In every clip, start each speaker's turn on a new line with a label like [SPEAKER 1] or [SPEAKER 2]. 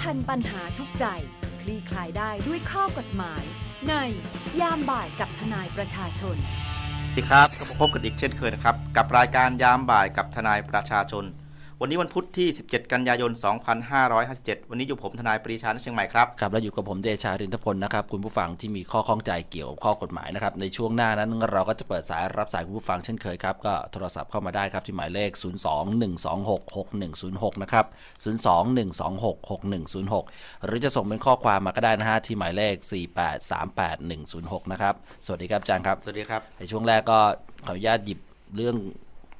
[SPEAKER 1] พันปัญหาทุกใจ คลี่คลายได้ด้วยข้อกฎหมาย ในยามบ่ายกับทนายประชาชน
[SPEAKER 2] สวัสดีครับก็มาพบกันอีกเช่นเคยนะครับ กับรายการยามบ่ายกับทนายประชาชน วันนี้วันพุธที่ 17 กันยายน 2557 วันนี้อยู่ผมทนายปรีชาณเชียงใหม่ครับ
[SPEAKER 3] ครับ แล้วอยู่กับผมเดชารินทพลนะครับ คุณผู้ฟังที่มีข้อข้องใจเกี่ยวกับข้อกฎหมายนะครับ ในช่วงหน้านั้นเราก็จะเปิดสายรับสายคุณผู้ฟังเช่นเคยครับ ก็โทรศัพท์เข้ามาได้ครับที่หมายเลข 021266106 นะครับ 021266106 หรือจะส่งเป็นข้อความมาก็ได้นะฮะที่หมายเลข 4838106 นะครับ สวัสดีครับอาจารย์ครับ
[SPEAKER 2] สวัสดีครับ
[SPEAKER 3] ในช่วงแรกก็ขออนุญาตหยิบเรื่อง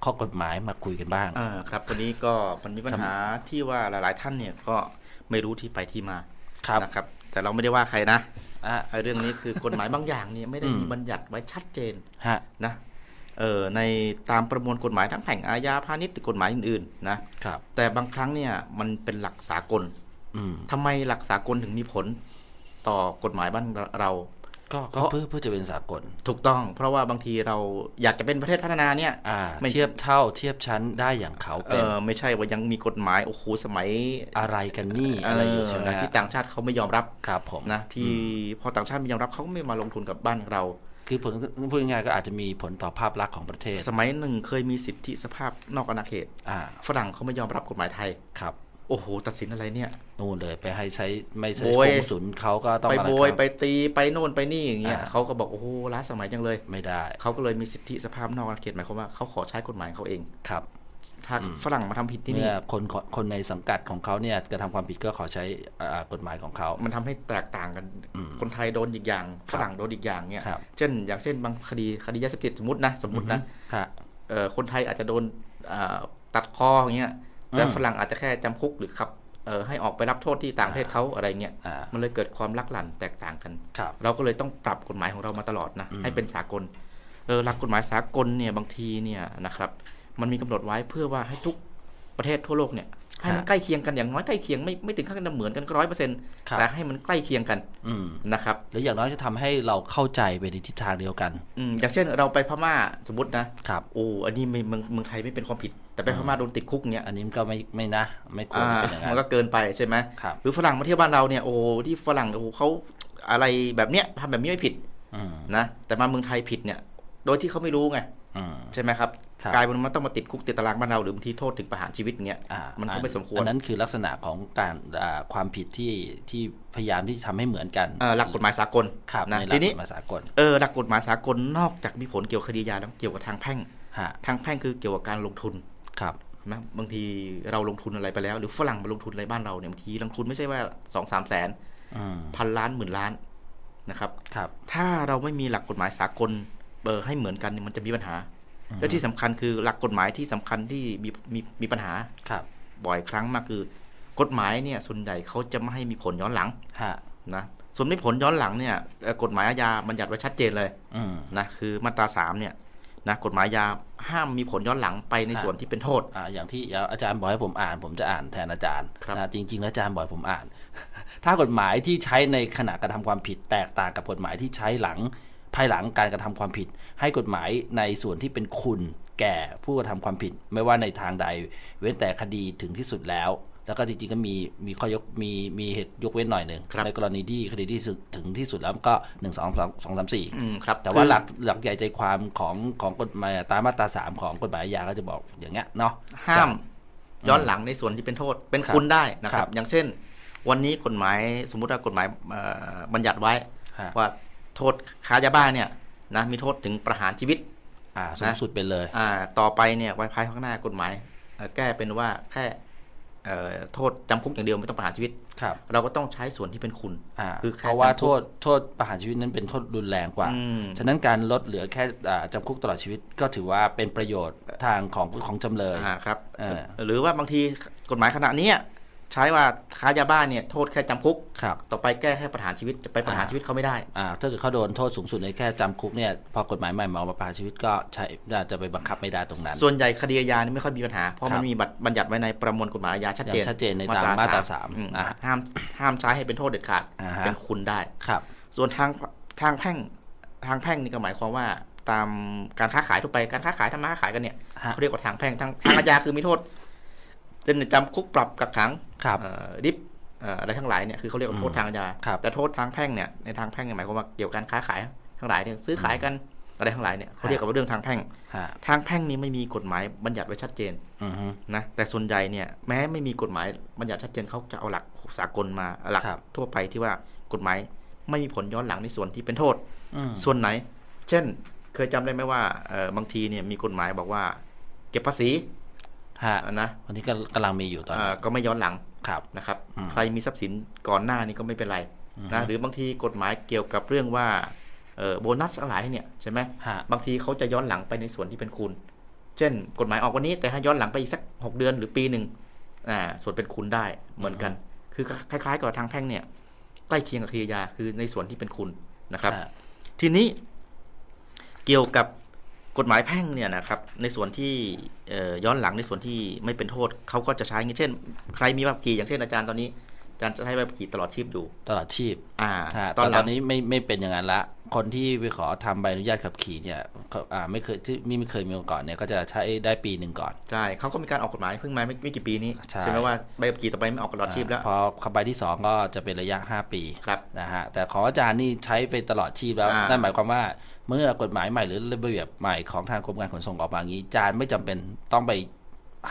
[SPEAKER 3] ข้อกฎหมายมาคุยกันบ้าง
[SPEAKER 2] อ่าครับวันนี้ก็มันมีปัญหาที่ว่าหลาย ๆ ท่านเนี่ยก็ไม่รู้ที่ไปที่มา
[SPEAKER 3] ครับ
[SPEAKER 2] นะครับ แต่เราไม่ได้ว่าใครนะ
[SPEAKER 3] อะ
[SPEAKER 2] ไอ้เรื่องนี้คือกฎหมายบางอย่างเนี่ยไม่ได้
[SPEAKER 3] อืม
[SPEAKER 2] มีบัญญัติไว้ชัดเจน
[SPEAKER 3] ฮะ
[SPEAKER 2] นะเออในตามประมวลกฎหมายทั้งแพ่งอาญาพาณิชย์หรือกฎหมายอื่นๆนะครับแต่บางครั้งเนี่ยมันเป็นหลักสากล
[SPEAKER 3] อืม
[SPEAKER 2] ทำไมหลักสากลถึงมีผลต่อกฎหมายบ้านเรา
[SPEAKER 3] ก็ก็เพื่อเพื่อจะเป็นสากล
[SPEAKER 2] ถูกต้อง เพราะว่าบางทีเราอยากจะเป็นประเทศพัฒนาเนี่ย
[SPEAKER 3] อ่า
[SPEAKER 2] ไม่
[SPEAKER 3] เทียบเท่าเทียบชั้นได้อย่างเขา
[SPEAKER 2] เอ
[SPEAKER 3] เป็น
[SPEAKER 2] อไม่ใช่ว่ายังมีกฎหมายโอ้โหสมัย
[SPEAKER 3] อะไรกันนี่อะไรอยู่ใช่ไหม
[SPEAKER 2] เที่ต่างชาติเขาไม่ยอมรับ
[SPEAKER 3] ครับผม
[SPEAKER 2] นะที่พอต่างชาติไม่ยอมรับเขาก็ไม่มาลงทุนกับบ้านเรา
[SPEAKER 3] คือผลพูดง่ายๆก็อาจจะมีผลต่อภาพลักษณ์ของประเทศ
[SPEAKER 2] สมัยหนึ่งเคยมีสิทธิสภาพนอกอาณาเขต
[SPEAKER 3] อ่า
[SPEAKER 2] ฝรั่งเขาไม่ยอมรับกฎหมายไทย
[SPEAKER 3] ครับ
[SPEAKER 2] โอ้โห ตัดสินอะไรเนี่ย
[SPEAKER 3] นู่นเลยไปให้ใช้ไม่ใช้
[SPEAKER 2] โบ
[SPEAKER 3] ก
[SPEAKER 2] ย
[SPEAKER 3] รมศุลเขาก็ต้อง
[SPEAKER 2] ไป
[SPEAKER 3] อะไร
[SPEAKER 2] โบย
[SPEAKER 3] ครับ
[SPEAKER 2] ไปตีไปโน่นไปนี่อย่างเงี้ย
[SPEAKER 3] อ่า
[SPEAKER 2] เขาก็บอกโอ้โหล้าสมัยจังเลย
[SPEAKER 3] ไม่ได้
[SPEAKER 2] เขาก็เลยมีสิทธิสภาพนอกอาณาเขตหมายความว่าเขาขอใช้กฎหมายของเขาเอง
[SPEAKER 3] ครับ
[SPEAKER 2] ถ้าฝรั่งมาทำผิดที่นี่
[SPEAKER 3] เมื่อคนคนคนในสังกัดของเขาเนี่ยกระทำความผิดก็ขอใช้อ่ากฎหมายของเขา
[SPEAKER 2] มันทำให้แตกต่างกัน คนไทยโดนอีกอย่าง ฝรั่งโดนอีกอย่างเนี่ย
[SPEAKER 3] ครับ
[SPEAKER 2] เช่น อย่างเช่นบางคดีคดียาเสพติดสมมตินะสมมตินะ
[SPEAKER 3] ค่ะ
[SPEAKER 2] เอ่อคนไทยอาจจะโดนอ่าตัดคออย่างเงี้ย แต่
[SPEAKER 3] อืม
[SPEAKER 2] ฝรั่งอาจจะแค่จำคุกหรือขับเอ่อให้ออกไปรับโทษที่ต่างประเทศเขาอะไรเงี้ย
[SPEAKER 3] อ่า
[SPEAKER 2] มันเลยเกิดความลักหลั่นแตกต่างกัน
[SPEAKER 3] ครับ
[SPEAKER 2] เราก็เลยต้องปรับกฎหมายของเรามาตลอดนะให้เป็นสากลเออหลักกฎหมายสากลเนี่ยบางทีเนี่ยนะครับ มันมีกำหนดไว้เพื่อว่าให้ทุกประเทศทั่วโลกเนี่ย ให้มัน
[SPEAKER 3] ฮะ
[SPEAKER 2] ใกล้เคียงกันอย่างน้อยใกล้เคียงไม่ไม่ถึงขั้นจะเหมือนกันร้อยเปอร์เซ็นต์
[SPEAKER 3] ครับ
[SPEAKER 2] แต่ให้มันใกล้เคียงกัน
[SPEAKER 3] อืม
[SPEAKER 2] นะครับ
[SPEAKER 3] หรืออย่างน้อยจะทำให้เราเข้าใจไปในทิศทางเดียวกัน
[SPEAKER 2] อืมอย่างเช่นเราไปพม่าสมมตินะครับโอ้อันนี้ไม่เมืองเมืองไทยไม่เป็นความผิด แต่ไปพม่าโดนติดคุกเนี่ย
[SPEAKER 3] อันนี้มันก็ไม่ไม่นะ ไม่ควร
[SPEAKER 2] อ่า
[SPEAKER 3] จะเป็นอย่างนั้
[SPEAKER 2] มัน
[SPEAKER 3] น
[SPEAKER 2] ก็เกินไปใช่ไหม
[SPEAKER 3] ครับ
[SPEAKER 2] หรือฝรั่งมาเที่ยวบ้านเราเนี่ยโอ้ที่ฝรั่งโอ้เขาอะไรแบบเนี้ยทำแบบนี้ไม่ผิด
[SPEAKER 3] อืม
[SPEAKER 2] นะแต่มาเมืองไทยผิดเนี่ย โดยที่เขาไม่รู้ไง
[SPEAKER 3] อืม
[SPEAKER 2] ใช่ไหมครับ
[SPEAKER 3] ครับ
[SPEAKER 2] กลายเป็นมันต้องมาติดคุกติดตารางบ้านเราหรือบางทีโทษถึงประหารชีวิตอย่างเงี้ย
[SPEAKER 3] อ่า
[SPEAKER 2] มันก็ไม่สมควร
[SPEAKER 3] อันนั้นคือลักษณะของการอ่าความผิดที่ที่พยายามที่จะทำให้เหมือนกัน
[SPEAKER 2] เอ่อหลักกฎหมายสากล
[SPEAKER 3] ครับ
[SPEAKER 2] นะ
[SPEAKER 3] ในหลั
[SPEAKER 2] ที
[SPEAKER 3] ก
[SPEAKER 2] นี้
[SPEAKER 3] กฎหมายสากล
[SPEAKER 2] เออหลักกฎหมายสากลนอกจากมีผลเกี่ยวกับคดียาแล้วเกี่ยวกับทางแพ่ง
[SPEAKER 3] ฮะ
[SPEAKER 2] ทางแพ่งคือเกี่ยวกับการลงทุน
[SPEAKER 3] ครับ
[SPEAKER 2] นะบางทีเราลงทุนอะไรไปแล้ว หรือฝรั่งมาลงทุนอะไรบ้านเราเนี่ยบางทีลงทุนไม่ใช่ว่าสองสามแสน
[SPEAKER 3] อืม
[SPEAKER 2] พันล้านหมื่นล้านนะครับ
[SPEAKER 3] ครับ
[SPEAKER 2] ถ้าเราไม่มีหลักกฎหมายสากล เบอร์ให้เหมือนกันเนี่ยมันจะมีปัญหา และที่สำคัญคือหลักกฎหมายที่สำคัญที่มีมีมีปัญหา
[SPEAKER 3] ครับ
[SPEAKER 2] บ่อยครั้งมากคือกฎหมายเนี่ยส่วนใหญ่เขาจะไม่ให้มีผลย้อนหลัง
[SPEAKER 3] ฮะ
[SPEAKER 2] นะส่วนไม่ผลย้อนหลังเนี่ยเอ่อกฎหมายอาญาบัญญัติไว้ชัดเจนเลย
[SPEAKER 3] อืม
[SPEAKER 2] นะคือมาตราสามเนี่ยนะกฎหมายอาญาห้ามมีผลย้อนหลังไปใน
[SPEAKER 3] ครับ
[SPEAKER 2] ส่วนที่เป็นโทษ
[SPEAKER 3] อ่าอย่างที่อาจารย์บอกให้ผมอ่าน ผมจะอ่านแทนอาจารย์
[SPEAKER 2] ครับ
[SPEAKER 3] นะจริงๆแล้วอาจารย์บอกให้ผมอ่าน ถ้ากฎหมายที่ใช้ในขณะกระทำความผิดแตกต่างกับกฎหมายที่ใช้หลัง ภายหลังการกระทำความผิด ให้กฎหมายในส่วนที่เป็นคุณแก่ผู้กระทำความผิด ไม่ว่าในทางใด เว้นแต่คดีถึงที่สุดแล้ว แล้วก็จริงๆก็มีมีข้อยกมีมีเหตุยกเว้นหน่อยหนึ่ง
[SPEAKER 2] ครับ
[SPEAKER 3] ในกรณีที่คดีที่สุดถึงที่สุดแล้วก็หนึ่งสองสองสองสามสี่
[SPEAKER 2] อืมครับ
[SPEAKER 3] แต่ว่า
[SPEAKER 2] คือ
[SPEAKER 3] หลักหลักใหญ่ใจความของของกฎหมายตามมาตราสามของกฎหมายอาญาก็จะบอกอย่างเงี้ยเนาะ
[SPEAKER 2] ห้ามย้อนหลังในส่วนที่เป็นโทษเป็น
[SPEAKER 3] ครับ
[SPEAKER 2] คุณได้นะค
[SPEAKER 3] ครั
[SPEAKER 2] รับ
[SPEAKER 3] บ
[SPEAKER 2] อย่างเช่น วันนี้กฎหมายสมมุติว่ากฎหมายเอ่อบัญญัติไว้
[SPEAKER 3] ฮะ
[SPEAKER 2] ว่า โทษค้ายาบ้าเนี่ยนะมีโทษถึงประหารชีวิต
[SPEAKER 3] อ่าสูงสุดไปเลย
[SPEAKER 2] อ่าต่อไปเนี่ยไว้ภายข้างหน้ากฎหมายเอ่อแก้เป็นว่าแค่เอ่อโทษจำคุกอย่างเดียวไม่ต้องประหารชีวิต
[SPEAKER 3] ครับ
[SPEAKER 2] เราก็ต้องใช้ส่วนที่เป็นคุณ
[SPEAKER 3] อ่า
[SPEAKER 2] คือแค่
[SPEAKER 3] เพราะว่า
[SPEAKER 2] จำคุก
[SPEAKER 3] โทษโทษประหารชีวิตนั้นเป็นโทษรุนแรงกว่า
[SPEAKER 2] อืม
[SPEAKER 3] ฉะนั้นการลดเหลือแค่อ่าจำคุกตลอดชีวิตก็ถือว่าเป็นประโยชน์ทางของของจำเลย
[SPEAKER 2] อ่าครับ
[SPEAKER 3] เออ
[SPEAKER 2] หรือว่าบางทีกฎหมายขณะเนี้ย ใช้ว่าค้ายาบ้าเนี่ยโทษแค่จำคุก
[SPEAKER 3] ครับ
[SPEAKER 2] ต่อไปแก้ให้ประหารชีวิตจะไปประหาร
[SPEAKER 3] อ่า
[SPEAKER 2] ชีวิตเขาไม่ได้
[SPEAKER 3] อ่าถ้าเกิดเขาโดนโทษสูงสุดในแค่จำคุกเนี่ยพอกฎหมายใหม่มาเอามาประหารชีวิตก็ใช้จะไปบังคับไม่ได้ตรงนั้น
[SPEAKER 2] ส่วนใหญ่คดีอาญานี่ไม่ค่อยมีปัญหา เพราะ
[SPEAKER 3] ครั
[SPEAKER 2] มั
[SPEAKER 3] บ
[SPEAKER 2] นมีบัตรบัญญัติไว้ในประมวลกฎหมายอาญาชัดเจน
[SPEAKER 3] อย่างชัดเจนในตามมาตราสาม
[SPEAKER 2] อื
[SPEAKER 3] อ่า
[SPEAKER 2] ห้ามห้ามใช้ให้เป็นโทษเด็ดขาด
[SPEAKER 3] อ่าฮะ
[SPEAKER 2] เป็นคุณได้
[SPEAKER 3] ครับ
[SPEAKER 2] ส่วนทางทางแพ่งทางแพ่งนี่ก็หมายความว่า ตามการค้าขายทั่วไปการค้าขายทำมาค้าขายกันเนี่ย
[SPEAKER 3] ฮะ
[SPEAKER 2] เขาเรียกว่าทางแพ่งทางทางอาญาคือมีโทษ เป็นจำคุกปรับกักขัง
[SPEAKER 3] ครับ
[SPEAKER 2] เอ่อริบเอ่ออะไรทั้งหลายเนี่ยคือเขาเรียกว่าโทษทางอาญา
[SPEAKER 3] ครับ
[SPEAKER 2] แต่โทษทางแพ่งเนี่ยในทางแพ่งเนี่ยหมายความว่าเกี่ยวกับการค้าขายทั้งหลายเนี่ยซื้อขายกันอะไรทั้งหลายเนี่ยเขาเรียกกันว่าเรื่องทางแพ่ง
[SPEAKER 3] ฮะ
[SPEAKER 2] ทางแพ่งนี้ไม่มีกฎหมายบัญญัติไว้ชัดเจน
[SPEAKER 3] อือฮึ
[SPEAKER 2] นะแต่ส่วนใหญ่เนี่ยแม้ไม่มีกฎหมายบัญญัติชัดเจนเขาจะเอาหลักสากลมาหลัก
[SPEAKER 3] ครับ
[SPEAKER 2] ทั่วไปที่ว่ากฎหมายไม่มีผลย้อนหลังในส่วนที่เป็นโทษ
[SPEAKER 3] อืม
[SPEAKER 2] ส่วนไหน เช่น เคยจำได้ไหมว่าเอ่อบางทีเนี่ยมีกฎหมายบอกว่า เก็บภาษี
[SPEAKER 3] ฮะ
[SPEAKER 2] อะนะ
[SPEAKER 3] วันนี้ก็กำลังมีอยู่ตอน
[SPEAKER 2] เอ่
[SPEAKER 3] นี้
[SPEAKER 2] อก็ไม่ย้อนหลัง
[SPEAKER 3] ครับ
[SPEAKER 2] นะครับ
[SPEAKER 3] อืม
[SPEAKER 2] ใครมีทรัพย์สินก่อนหน้านี้ก็ไม่เป็นไรนะหรือบางทีกฎหมายเกี่ยวกับเรื่องว่าเอ่อโบนัสอะไรเนี่ยใช่ไหม
[SPEAKER 3] ฮะ
[SPEAKER 2] บางทีเขาจะย้อนหลังไปในส่วนที่เป็นคุณ เช่น กฎหมายออกวันนี้แต่ให้ย้อนหลังไปอีกสักหกเดือนหรือปีหนึ่งอ่าส่วนเป็นคุณได้เหมือนกัน คือคล้ายๆกับทางแพ่งเนี่ยใกล้เคียงกับคดีอาญาคือในส่วนที่เป็นคุณนะครับ
[SPEAKER 3] ฮะ
[SPEAKER 2] ทีนี้เกี่ยวกับ กฎหมายแพ่งเนี่ยนะครับในส่วนที่เอ่อย้อนหลังในส่วนที่ไม่เป็นโทษเขาก็จะใช้อย่างเช่น ใครมีใบขับขี่อย่างเช่นอาจารย์ตอนนี้อาจารย์จะให้ใบขับขี่ตลอดชีพอยู่
[SPEAKER 3] ตลอดชีพ
[SPEAKER 2] อ่า
[SPEAKER 3] ฮะ
[SPEAKER 2] ต
[SPEAKER 3] ต
[SPEAKER 2] อ
[SPEAKER 3] อนน
[SPEAKER 2] หลัง
[SPEAKER 3] นี้ไม่ไม่เป็นอย่างนั้นละ คนที่ไปขอทำใบอนุญาตขับขี่เนี่ยเขาอ่าไม่เคยที่ไม่ไม่เคยมีมาก่อนเนี่ยก็จะใช้ได้ปีหนึ่งก่อน
[SPEAKER 2] ใช่เขาก็มีการออกกฎหมายเพิ่งมาไม่ไม่กี่ปีนี้
[SPEAKER 3] ใช่
[SPEAKER 2] ไหมว่าใบขับขี่ต่อไปไม่ออกตลอดชีพแล้วา
[SPEAKER 3] พอขับใบที่สองก็จะเป็นระยะ 5 ปี
[SPEAKER 2] ครับ
[SPEAKER 3] นะฮะแต่ของอาจารย์นี่ใช้ไปตลอดชีพแล้ว
[SPEAKER 2] อ่านั่
[SPEAKER 3] นั่นหมายความว่าเมื่อกฎหมายใหม่หรือระเบียบใหม่ของทางกรมการขนส่งออกมาอย่างนี้อาจารย์ไม่จำเป็นต้องไป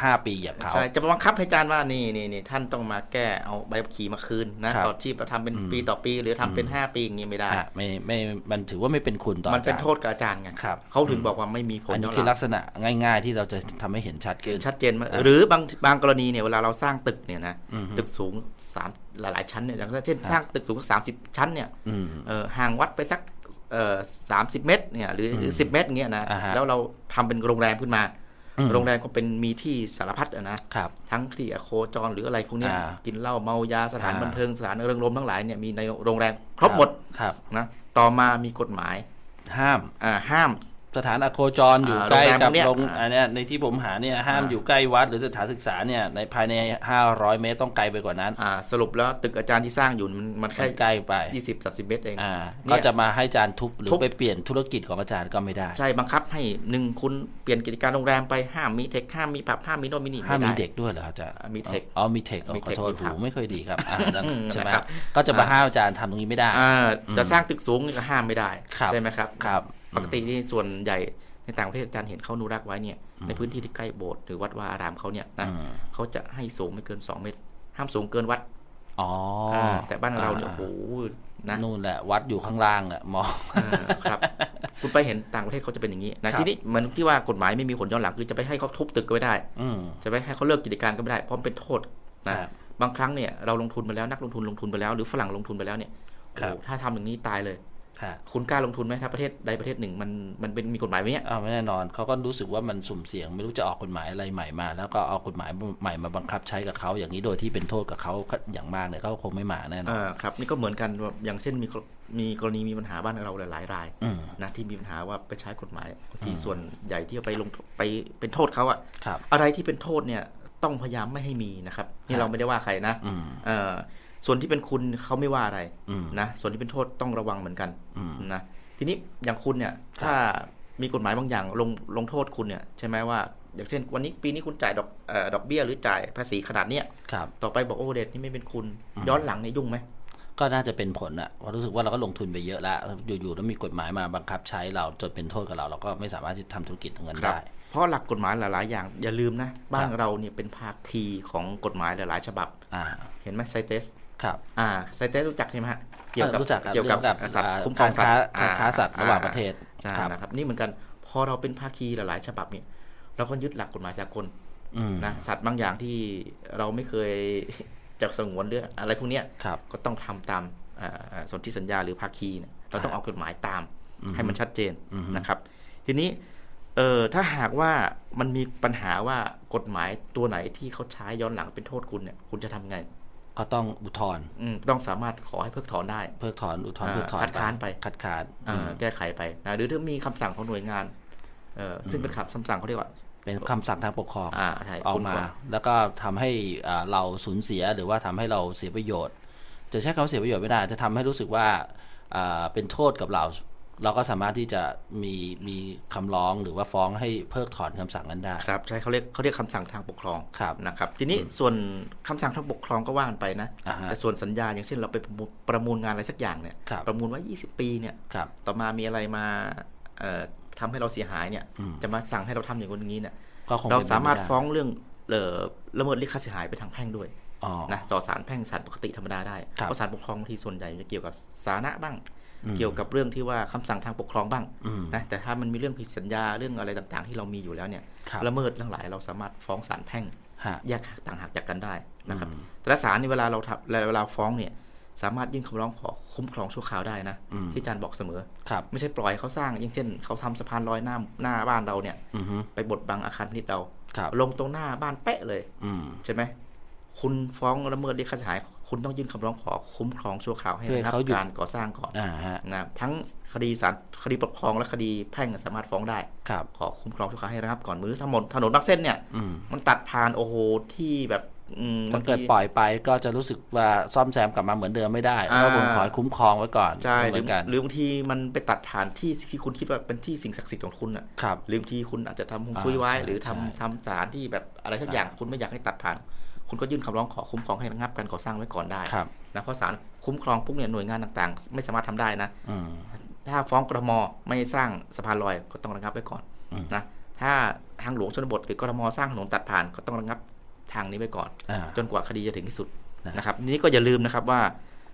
[SPEAKER 3] 5ปีอย่างเขา
[SPEAKER 2] ใช่จะบังคับให้อาจารย์ว่านี่นี่นี่ท่านต้องมาแก้เอาใบขับขี่มาคืนนะครับตลอดชีพเราทำเป็นปีต่อปี หรือทำเป็น 5 ปีอย่างนี้ไม่ได้
[SPEAKER 3] อะไม่ไม่มันถือว่าไม่เป็นคุณต่อ
[SPEAKER 2] มันเป็น
[SPEAKER 3] อาจารย์
[SPEAKER 2] โทษกับอาจารย์ไง
[SPEAKER 3] ครับ
[SPEAKER 2] เขาถึงบอกว่าไม่มีผล
[SPEAKER 3] อัน
[SPEAKER 2] ย้
[SPEAKER 3] นี้
[SPEAKER 2] อน
[SPEAKER 3] คือ
[SPEAKER 2] ห
[SPEAKER 3] ลั
[SPEAKER 2] ลัง
[SPEAKER 3] กษณะง่ายๆ ที่เราจะทำให้เห็นชัดขึ้น
[SPEAKER 2] ชัดเจนมากหรือบางบางกรณีเนี่ยเวลาเราสร้างตึกเนี่ยนะ
[SPEAKER 3] อือฮึ
[SPEAKER 2] ตึกสูงสามหลายๆชั้นเนี่ยอย่างเช่นสร้างตึกสูงสามสิบชั้นเนี่ย
[SPEAKER 3] อืม
[SPEAKER 2] เออห่างวัดไปสักเอ่อสามสิบเมตรเนี่ยหรือหรือสิบเมตรอย่างเงี้ยนะ
[SPEAKER 3] อ่าฮะ
[SPEAKER 2] แล้วเราทำเป็นโรงแรมขึ้นมา
[SPEAKER 3] อืม
[SPEAKER 2] โรงแรมก็เป็นมีที่สารพัดอะนะ
[SPEAKER 3] ครับ
[SPEAKER 2] ทั้งที่โคจรหรืออะไรพวกเนี้ย
[SPEAKER 3] อ่า
[SPEAKER 2] กินเหล้าเมายาสถาน
[SPEAKER 3] อ่า
[SPEAKER 2] บันเทิงสถานเริงรมย์ทั้งหลายเนี่ยมีในโรงแรมครบหมด
[SPEAKER 3] ครับ
[SPEAKER 2] นะต่อมามีกฎหมาย
[SPEAKER 3] ห้าม
[SPEAKER 2] อ่าห้าม
[SPEAKER 3] สถานอโคจรอยู่
[SPEAKER 2] อ่า
[SPEAKER 3] ใกล้
[SPEAKER 2] โรงแรม
[SPEAKER 3] กับ
[SPEAKER 2] พวกเนี้ย
[SPEAKER 3] โรง
[SPEAKER 2] อ่า
[SPEAKER 3] อันเนี้ยในที่ผมหาเนี่ยห้าม
[SPEAKER 2] อ่า
[SPEAKER 3] อยู่ใกล้วัด หรือสถานศึกษาเนี่ยในภายใน 500 เมตรต้องไกลไปกว่านั้น
[SPEAKER 2] อ่าสรุปแล้วตึกอาจารย์ที่สร้างอยู่มันมันแค่
[SPEAKER 3] ใกล้ไป
[SPEAKER 2] ยี่สิบสามสิบเมตรเอง
[SPEAKER 3] อ่า
[SPEAKER 2] เนี่ย
[SPEAKER 3] ก็จะมาให้อาจารย์ทุบหรือ
[SPEAKER 2] ทุบ
[SPEAKER 3] ไปเปลี่ยนธุรกิจของอาจารย์ก็ไม่ได้
[SPEAKER 2] ใช่บังคับให้หนึ่งคุณเปลี่ยนกิจการโรงแรมไปห้ามมีเทคห้ามมีผับห้ามมีโน่นมีนี่
[SPEAKER 3] ห้ามมี
[SPEAKER 2] ไไเด็
[SPEAKER 3] กด้วยเหรออาจารย์
[SPEAKER 2] อ่ามีเทค
[SPEAKER 3] อ๋อมีเทคอ๋อ
[SPEAKER 2] มี
[SPEAKER 3] ข
[SPEAKER 2] เท
[SPEAKER 3] อ
[SPEAKER 2] ค
[SPEAKER 3] โทษ
[SPEAKER 2] มี
[SPEAKER 3] หู
[SPEAKER 2] ผับ
[SPEAKER 3] ไม่ค่อยดีครับอ่าแล้ว
[SPEAKER 2] อืม
[SPEAKER 3] ใช่ไหม
[SPEAKER 2] นะครับ
[SPEAKER 3] ก็จะมา
[SPEAKER 2] อ่า
[SPEAKER 3] ห้ามอาจารย์ทำตรงนี้ไม่ได้
[SPEAKER 2] อ่าจะสร้างตึกสูงนี่ก็ห้ามไม่ได้
[SPEAKER 3] ครับ
[SPEAKER 2] ใช่ไหมครับ
[SPEAKER 3] ครับ
[SPEAKER 2] ปกตินี่ส่วนใหญ่ในต่างประเทศอาจารย์เห็นเขาอนุรักษ์ไว้เนี่ยในพื้นที่ที่ใกล้โบสถ์หรือวัดวาอารามเขาเนี่ยนะ
[SPEAKER 3] อืม
[SPEAKER 2] เขาจะให้สูงไม่เกิน 2 เมตร ห้ามสูงเกินวัด
[SPEAKER 3] อ๋ออา
[SPEAKER 2] แต่บ้านเราเนี่ยโอ้โหนะ
[SPEAKER 3] นู่นแหละวัดอยู่ข้างล่างอะมอง
[SPEAKER 2] อ่าครับ คุณไปเห็นต่างประเทศเขาจะเป็นอย่างนี้นะครับทีนี้เหมันที่ว่ากฎหมายไม่มีผลย้อนหลังคือจะไปให้เขาทุบตึกก็ไม่ได้
[SPEAKER 3] อืม
[SPEAKER 2] จะไปให้เขาเลิกกิจการก็ไม่ได้เพราะมันเป็นโทษนะครับบางครั้งเนี่ยเราลงทุนไปแล้วนักลงทุนลงทุนไปแล้ว หรือฝรั่งลงทุนไปแล้วเนี่ย
[SPEAKER 3] ครับ
[SPEAKER 2] โอ้โหถ้าทำอย่างนี้ตายเลย
[SPEAKER 3] ค่ะ
[SPEAKER 2] คุณกล้าลงทุนไหมถ้าประเทศใดประเทศหนึ่งมันมันเป็นมีกฎหมายไหมเนี่ย
[SPEAKER 3] อ้าวไม่แน่นอนเขาก็รู้สึกว่ามันสุ่มเสี่ยงไม่รู้จะออกกฎหมายอะไรใหม่มา แล้วก็เอากฎหมายใหม่มาบังคับใช้กับเขาอย่างนี้โดยที่เป็นโทษกับเขาอย่างมากเนี่ยเขาคงไม่มาแน่นอน
[SPEAKER 2] อ่าครับนี่ก็เหมือนกันว่าอย่างเช่นมีกรมีกรณีมีปัญหาบ้านเราหลายๆราย
[SPEAKER 3] อืม
[SPEAKER 2] นะที่มีปัญหาว่าไปใช้กฎหมายที่ส่วนใหญ่ที่เอาไปลงไปเป็นโทษเขาอะ
[SPEAKER 3] ครับ
[SPEAKER 2] อะไรที่เป็นโทษเนี่ยต้องพยายามไม่ให้มีนะครับ
[SPEAKER 3] ค
[SPEAKER 2] นี่
[SPEAKER 3] รับ
[SPEAKER 2] เราไม่ได้ว่าใครนะ
[SPEAKER 3] อืม
[SPEAKER 2] เอ่อ ส่วนที่เป็นคุณเขาไม่ว่าอะไร
[SPEAKER 3] อืม
[SPEAKER 2] นะส่วนที่เป็นโทษต้องระวังเหมือนกัน
[SPEAKER 3] อืม
[SPEAKER 2] นะทีนี้อย่างคุณเนี่ย
[SPEAKER 3] ครับ
[SPEAKER 2] ถ้ามีกฎหมายบางอย่างลงลงโทษคุณเนี่ยใช่ไหมว่า อย่างเช่น วันนี้ปีนี้คุณจ่ายดอกเอ่อดอกเบี้ยหรือจ่ายภาษีขนาดเนี้ย
[SPEAKER 3] ครับ
[SPEAKER 2] ต่อไปบอกโอ้เดทนี่ไม่เป็นคุณ ย้อนหลังเนี่ยยุ่งไหม
[SPEAKER 3] ก็น่าจะเป็นผลอะเพราะรู้สึกว่าเราก็ลงทุนไปเยอะแล้ว อยู่ๆแล้วมีกฎหมายมาบังคับใช้เราจนเป็นโทษกับเรา เราก็ไม่สามารถที่จะทำธุรกิจตรงนั้น
[SPEAKER 2] ครับ
[SPEAKER 3] ได้
[SPEAKER 2] เพราะหลักกฎหมายหลาย ๆ อย่างอย่าลืมนะ บ้าน
[SPEAKER 3] ครับ
[SPEAKER 2] เราเนี่ยเป็นภาคีของกฎหมายหลาย ๆ ฉบับ
[SPEAKER 3] อ่า
[SPEAKER 2] เห็นไหมไซเตส
[SPEAKER 3] ครับ
[SPEAKER 2] อ่าไซเตสรู้จักใช่ไหมฮะเกี่ยวกับ
[SPEAKER 3] รู้จักครับ
[SPEAKER 2] เกี่ยวกับ
[SPEAKER 3] เรื่องกับ
[SPEAKER 2] สัตว์
[SPEAKER 3] อ่า
[SPEAKER 2] คุ้มครองสัตว์
[SPEAKER 3] การค้าการค้าสัตว์ระหว่างประเทศ
[SPEAKER 2] ใช่
[SPEAKER 3] ครับ
[SPEAKER 2] นะครับนี่เหมือนกันพอเราเป็นภาคีหลายๆฉบับเนี่ยเราก็ยึดหลักกฎหมายสากล
[SPEAKER 3] อืม
[SPEAKER 2] นะสัตว์บางอย่างที่เราไม่เคยจะสงวนเรื่องอะไรพวกเนี้ย
[SPEAKER 3] ครับ
[SPEAKER 2] ก็ต้องทำตามอ่าสนธิสัญญาหรือภาคีเนี่ยเราต้องเอากฎหมายตาม
[SPEAKER 3] อือฮึ
[SPEAKER 2] ให้มันชัดเจน
[SPEAKER 3] อือฮึ
[SPEAKER 2] นะครับ ทีนี้เออถ้าหากว่ามันมีปัญหาว่ากฎหมายตัวไหนที่เขาใช้ย้อนหลังเป็นโทษคุณเนี่ย คุณจะทำไง
[SPEAKER 3] ก็ต้องอุทธรณ์
[SPEAKER 2] อืมต้องสามารถขอให้เพิกถอนได้
[SPEAKER 3] เพิกถอนอุทธรณ์
[SPEAKER 2] อ่า
[SPEAKER 3] เพิกถอน
[SPEAKER 2] คัดค้านไป
[SPEAKER 3] คัดค้าน
[SPEAKER 2] อ่า
[SPEAKER 3] อืม
[SPEAKER 2] แก้ไขไปนะหรือถ้ามีคำสั่งของหน่วยงานเออซึ่งเป็นคำคำสั่งเขาเรียกว่า
[SPEAKER 3] เป็นคำสั่งทางปกครอง
[SPEAKER 2] อ่าใช่
[SPEAKER 3] ออก
[SPEAKER 2] คุณ
[SPEAKER 3] มา
[SPEAKER 2] ก่น
[SPEAKER 3] แล้วก็ทำให้อ่าเราสูญเสียหรือว่าทำให้เราเสียประโยชน์ จะใช้คำว่าเสียประโยชน์ไม่ได้ จะทำให้รู้สึกว่าอ่าเป็นโทษกับเรา เราก็สามารถที่จะมีมีคำร้องหรือว่าฟ้องให้เพิกถอนคำสั่งนั้นได้
[SPEAKER 2] ครับใช่เขาเรียกเขาเรียกคำสั่งทางปกครอง
[SPEAKER 3] ครับ
[SPEAKER 2] นะครับทีนี้ส่วนคำสั่งทางปกครองก็ว่ากันไปนะ
[SPEAKER 3] อ่าฮะ
[SPEAKER 2] แต่ส่วนสัญญาอย่างเช่นเราไปประมูลประมูลงานอะไรสักอย่างเนี่ย
[SPEAKER 3] ครับ
[SPEAKER 2] ประมูลไว้ 20 ปีเนี่ย
[SPEAKER 3] ครับ
[SPEAKER 2] ต่อมามีอะไรมาเอ่อทำให้เราเสียหายเนี่ย
[SPEAKER 3] อืม
[SPEAKER 2] จะมาสั่งให้เราทำอย่างนู้นอย่างนี้เนี่ย
[SPEAKER 3] ก็คง
[SPEAKER 2] เรา
[SPEAKER 3] ป็นไป
[SPEAKER 2] สามารถ
[SPEAKER 3] ไได้
[SPEAKER 2] ฟ้องเรื่องเอ่อละเมิดลิขสิทธิ์เสียหายไปทางแพ่งด้วย
[SPEAKER 3] อ๋อ
[SPEAKER 2] นะต่อศาลแพ่งศาลปกติธรรมดาได้
[SPEAKER 3] ครับ
[SPEAKER 2] เพราะศาลปกครองบางทีส่วนใหญ่จะเกี่ยวกับสาธารณะบ้าง
[SPEAKER 3] อืม
[SPEAKER 2] เกี่ยวกับเรื่องที่ว่าคำสั่งทางปกครองบ้าง
[SPEAKER 3] อืม
[SPEAKER 2] นะแต่ถ้ามันมีเรื่องผิดสัญญาเรื่องอะไรต่างๆ ที่เรามีอยู่แล้วเนี่ย
[SPEAKER 3] ครับ
[SPEAKER 2] ละเมิดทั้งหลายเราสามารถฟ้องศาลแพ่ง
[SPEAKER 3] ฮะ
[SPEAKER 2] แยกต่างหากจากกันได้นะครับ
[SPEAKER 3] อืม
[SPEAKER 2] แต่ละศาลนี่เวลาเราทำเวลาฟ้องเนี่ยสามารถยื่นคำร้องขอคุ้มครองชั่วคราวได้นะ
[SPEAKER 3] อืม
[SPEAKER 2] ที่อาจารย์บอกเสมอ
[SPEAKER 3] ครับ
[SPEAKER 2] ไม่ใช่ปล่อยเขาสร้างอย่างเช่น เขาทำสะพานลอยหน้าหน้าบ้านเราเนี่ย
[SPEAKER 3] อือฮึ
[SPEAKER 2] ไปบดบังอาคารพาณิชย์เรา
[SPEAKER 3] ครับ
[SPEAKER 2] ลงตรงหน้าบ้านเป๊ะเลย
[SPEAKER 3] อืม
[SPEAKER 2] ใช่ไหมคุณฟ้องละเมิดลิขสิทธิ์เสียหาย คุณต้องยื่นคำร้องขอคุ้มครองชั่วคราวให้
[SPEAKER 3] เพื่อให้
[SPEAKER 2] ระงับ
[SPEAKER 3] เขาหยุด
[SPEAKER 2] การก่อสร้างก่อน
[SPEAKER 3] อ่าฮะ
[SPEAKER 2] นะทั้งคดีศาลคดีปกครองและคดีแพ่งสามารถฟ้องได้
[SPEAKER 3] ครับ
[SPEAKER 2] ขอคุ้มครองชั่วคราวให้ระงับก่อนมือถนนถนนบางเส้นเนี่ย
[SPEAKER 3] อืม
[SPEAKER 2] มันตัดผ่านโอ้โหที่แบบอืม
[SPEAKER 3] ถ้า
[SPEAKER 2] บาง
[SPEAKER 3] เกิด
[SPEAKER 2] ที
[SPEAKER 3] ปล่อยไปก็จะรู้สึกว่าซ่อมแซมกลับมาเหมือนเดิมไม่ได้
[SPEAKER 2] อ่า
[SPEAKER 3] ก็ผมขอให้คุ้มครองไว้ก่อน
[SPEAKER 2] ใช่ห
[SPEAKER 3] เห
[SPEAKER 2] รื
[SPEAKER 3] มื
[SPEAKER 2] อ
[SPEAKER 3] อนกัน
[SPEAKER 2] หรือบางทีมันไปตัดผ่านที่ที่คุณคิดว่าเป็นที่สิ่งศักดิ์สิทธิ์ของคุณอะ
[SPEAKER 3] ครับ
[SPEAKER 2] หรือบางทีคุณอาจจะทำฮวงซุยไว้
[SPEAKER 3] อ่าใช่
[SPEAKER 2] หรือทำ
[SPEAKER 3] ใช่
[SPEAKER 2] ทำสถานที่แบบอะไรสักอย่างคุณไม่อยากให้ตัดผ่าน คุณก็ยื่นคำร้องขอคุ้มครองให้ระงับการก่อสร้างไว้ก่อนได้
[SPEAKER 3] ครับ
[SPEAKER 2] นะเพราะศาลคุ้มครองปุ๊บเนี่ยหน่วยงานต่างๆ ไม่สามารถทำได้นะ
[SPEAKER 3] อืม
[SPEAKER 2] ถ้าฟ้องกรทมไม่สร้างสะพานลอยก็ต้องระงับไว้ก่อน
[SPEAKER 3] อืม
[SPEAKER 2] นะถ้าทางหลวงชนบทหรือกรทมสร้างถนนตัดผ่านก็ต้องระงับทางนี้ไว้ก่อน
[SPEAKER 3] อ่า
[SPEAKER 2] จนกว่าคดีจะถึงที่สุด
[SPEAKER 3] นะ
[SPEAKER 2] นะครับนี้ก็อย่าลืมนะครับว่า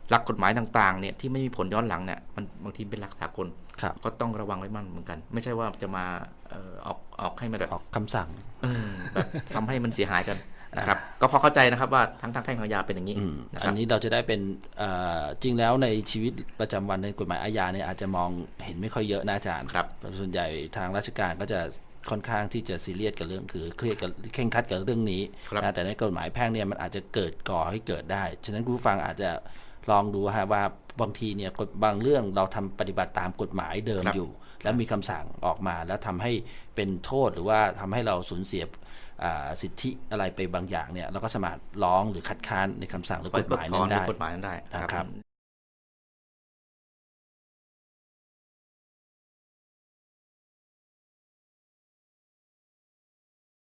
[SPEAKER 2] หลักกฎหมายต่างๆเนี่ยที่ไม่มีผลย้อนหลังเนี่ยมันบางทีเป็นหลักสากล
[SPEAKER 3] ครับ
[SPEAKER 2] ก็ต้องระวังไว้มั่นเหมือนกัน ไม่ใช่ว่าจะมาเอ่อออกออกให้มันแบบ
[SPEAKER 3] ออกคำสั่ง
[SPEAKER 2] เออแบบทำให้มันเสียหายกัน นะครับก็พอเข้าใจนะครับว่าทั้งทางแพ่งทางอาญาเป็นอย่างนี้
[SPEAKER 3] อืม
[SPEAKER 2] นะค
[SPEAKER 3] อั
[SPEAKER 2] รั
[SPEAKER 3] น
[SPEAKER 2] บ
[SPEAKER 3] นี้เราจะได้เป็นเอ่อจริงแล้วในชีวิตประจำวันในกฎหมายอาญาเนี่ยอาจจะมองเห็นไม่ค่อยเยอะนะอาจารย์
[SPEAKER 2] ครับ
[SPEAKER 3] ส่วนใหญ่ทางราชการก็จะค่อนข้างที่จะซีเรียสกับเรื่องคือเครียดกับเคร่งครัดกับเรื่องนี้
[SPEAKER 2] ครับ
[SPEAKER 3] นะแต่ในกฎหมายแพ่งเนี่ยมันอาจจะเกิดก่อให้เกิดได้ฉะนั้นคุณผู้ฟังอาจจะลองดูฮะว่าบางทีเนี่ยกฎบางเรื่องเราทำปฏิบัติตามกฎหมายเดิม
[SPEAKER 2] ครับ
[SPEAKER 3] อยู่ แล้วมีคำสั่งออกมาแล้วทำให้เป็นโทษหรือว่าทำให้เราสูญเสียอ่า สิทธิอะไรไปบางอย่างเนี่ยเราก็สามารถร้องหรือคัดค้านในคำสั่งหรือ
[SPEAKER 2] ปล่
[SPEAKER 3] ก
[SPEAKER 2] อย
[SPEAKER 3] ฎห
[SPEAKER 2] เพิก
[SPEAKER 3] มาย
[SPEAKER 2] ถ
[SPEAKER 3] นั้
[SPEAKER 2] อน
[SPEAKER 3] น
[SPEAKER 2] หรือ
[SPEAKER 3] ได้
[SPEAKER 2] กฎหมายนั้นได้
[SPEAKER 3] นะครับ